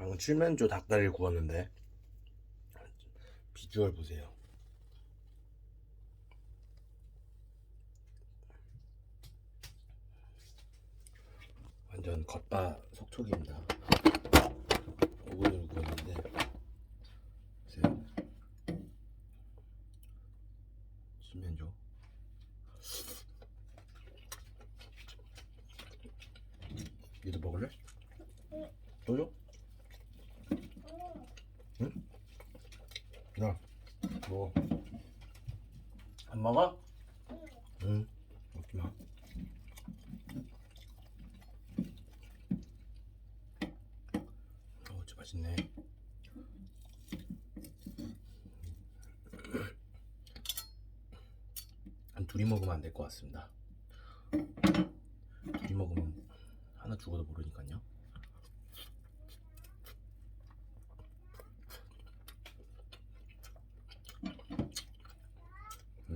방금 칠면조 닭다리를 구웠는데 비주얼 보세요. 완전 겉바 속촉입니다. 오븐으로 구웠는데 보세요. 칠면조. 얘도 먹을래? 또 줘? 응? 야, 먹어. 안 먹어? 응. 먹지 마. 어, 진짜 맛있네. 한 둘이 먹으면 안 될 것 같습니다. 둘이 먹으면 하나 죽어도 모르니까요.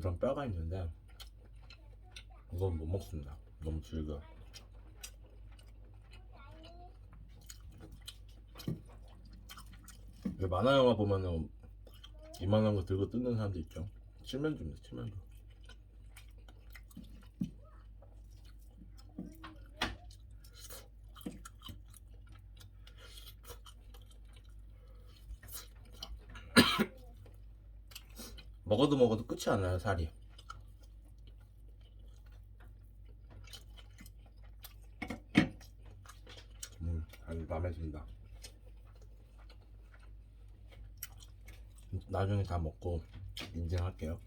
이건 뼈가 있는데 이건 못 먹습니다. 너무 질겨. 왜 만화 영화 보면은 이만한 거 들고 뜯는 사람도 있죠. 칠면조입니다. 칠면조. 먹어도 먹어도 끝이 안 나요 살이. 음, 아주 마음에 든다. 나중에 다 먹고 인증할게요.